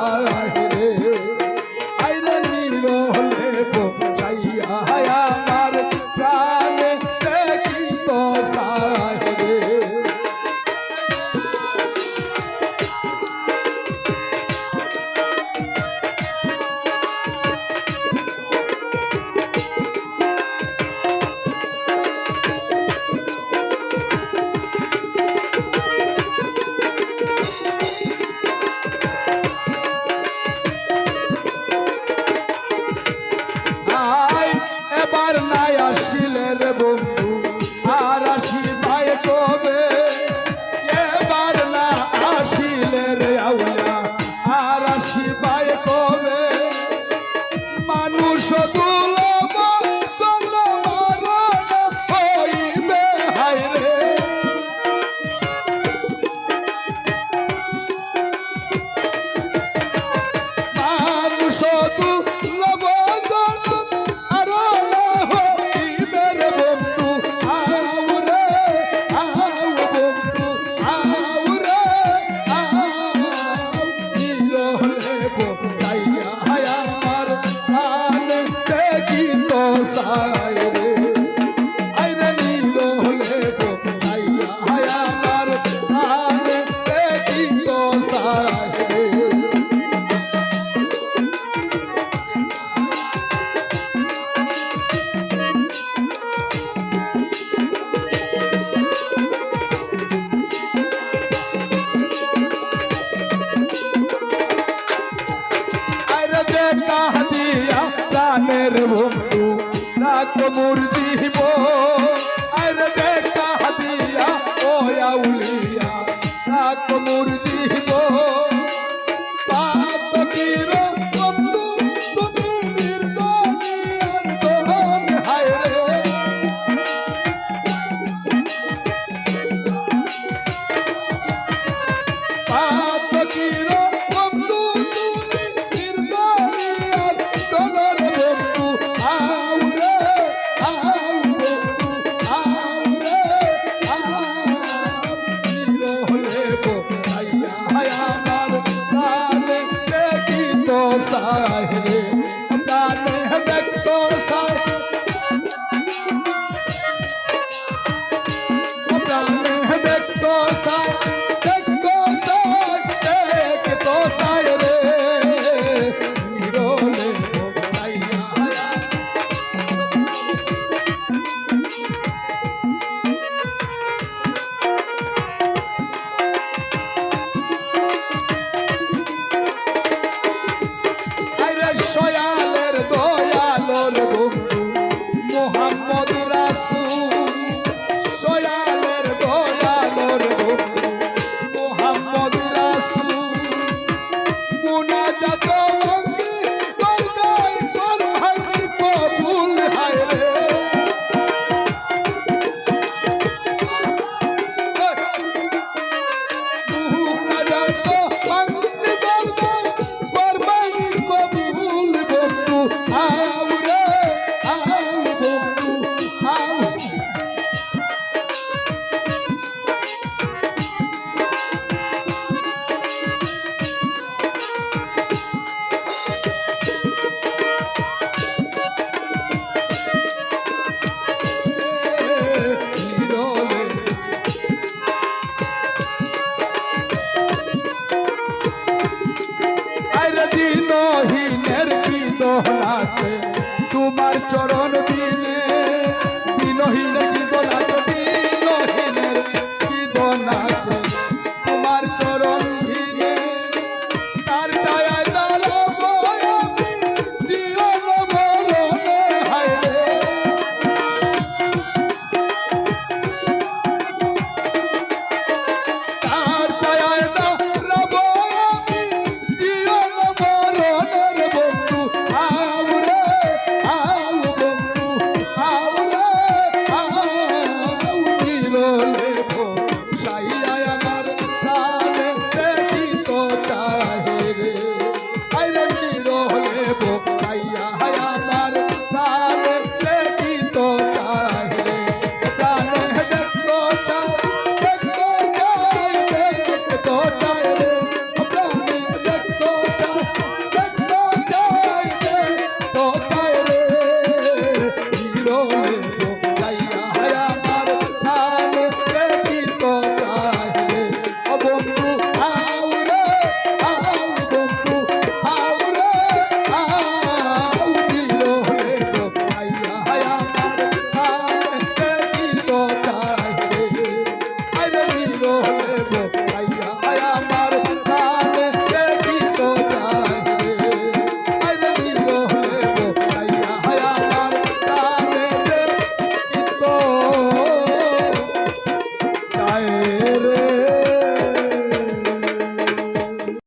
Allah বেলায় আসিলে রে বন্ধু? আর আসিবায় কবে? এবার না আসিলে রে আউলা, আর আসিবায় কবে? মানুষ বন্ধু রাখ মোর জীব আর দেখ